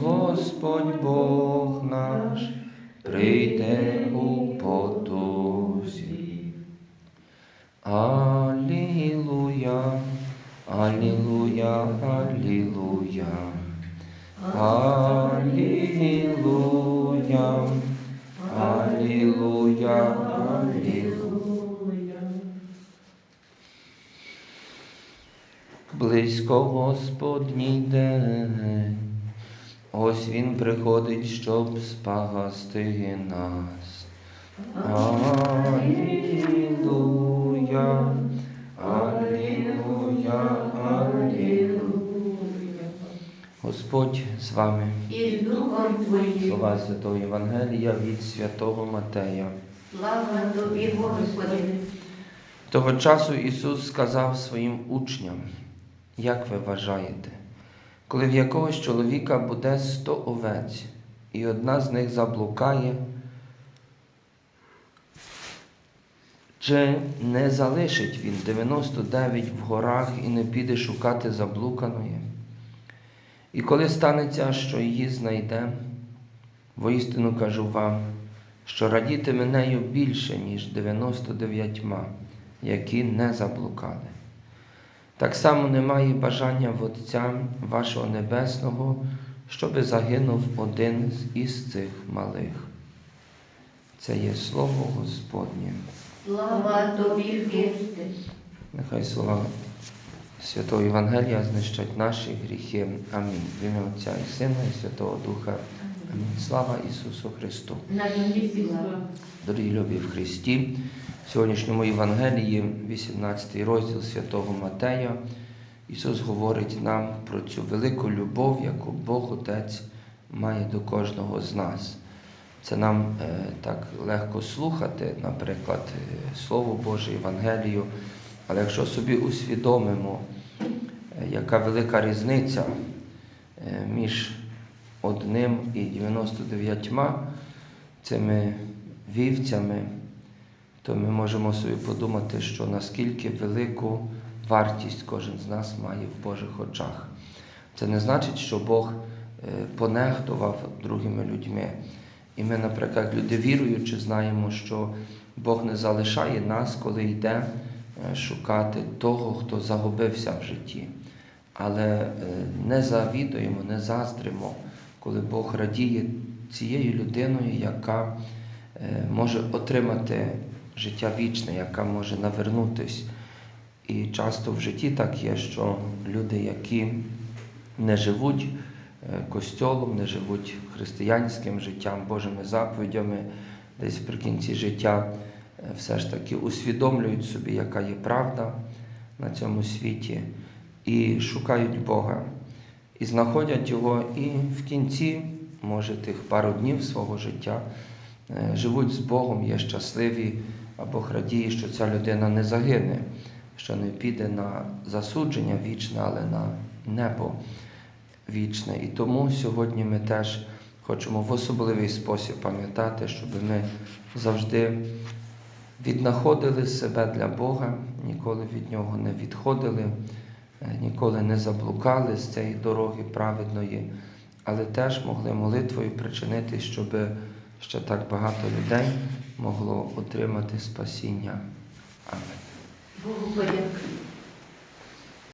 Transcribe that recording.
Господь Бог наш, прийде у потузі. Алілуя, Алілуя, Алілуя. Алілуя, Алілуя, Алілуя. Близько Господній день, ось він приходить, щоб спасти нас. Алілуя, Алілуя, Алілуя. Господь з вами. і з Духом Твоїм. Слова Святого Євангелія від Святого Матея. Слава Тобі, Господи. Того часу Ісус сказав своїм учням, як ви вважаєте, коли в якогось чоловіка буде сто овець, і одна з них заблукає, чи не залишить він 99 в горах і не піде шукати заблуканої? І коли станеться, що її знайде, воістину кажу вам, що радітиме нею більше, ніж 99, які не заблукали. Так само немає бажання в Отця вашого Небесного, щоби загинув один із цих малих. Це є Слово Господнє. Слава Тобі, Христе. Нехай слова Святого Євангелія знищать наші гріхи. Амінь. В ім'я Отця і Сина, і Святого Духа. Слава Ісусу Христу! Дорогі любі в Христі, в сьогоднішньому Євангелії, 18 розділ святого Матея, Ісус говорить нам про цю велику любов, яку Бог Отець має до кожного з нас. Це нам е, так легко слухати, наприклад, е, Слово Боже, Євангелію, але якщо собі усвідомимо, е, яка велика різниця між одним і 99 цими вівцями, то ми можемо собі подумати, що наскільки велику вартість кожен з нас має в Божих очах. Це не значить, що Бог е, понехтував другими людьми. І ми, наприклад, люди віруючи, знаємо, що Бог не залишає нас, коли йде е, шукати того, хто загубився в житті. Але е, не завідуємо, не заздримо, коли Бог радіє цією людиною, яка е, може отримати життя вічне, яка може навернутись. І часто в житті так є, що люди, які не живуть е, костьолом, не живуть християнським життям, Божими заповідями, десь при кінці життя е, все ж таки усвідомлюють собі, яка є правда на цьому світі, і шукають Бога, і знаходять Його, і в кінці, може, тих пару днів свого життя е, живуть з Богом, є щасливі, а Бог радіє, що ця людина не загине, що не піде на засудження вічне, але на небо вічне. І тому сьогодні ми теж хочемо в особливий спосіб пам'ятати, щоб ми завжди віднаходили себе для Бога, ніколи від Нього не відходили, ніколи не заблукали з цієї дороги праведної, але теж могли молитвою причинити, щоб ще так багато людей могло отримати спасіння. Амінь. Богу подяки.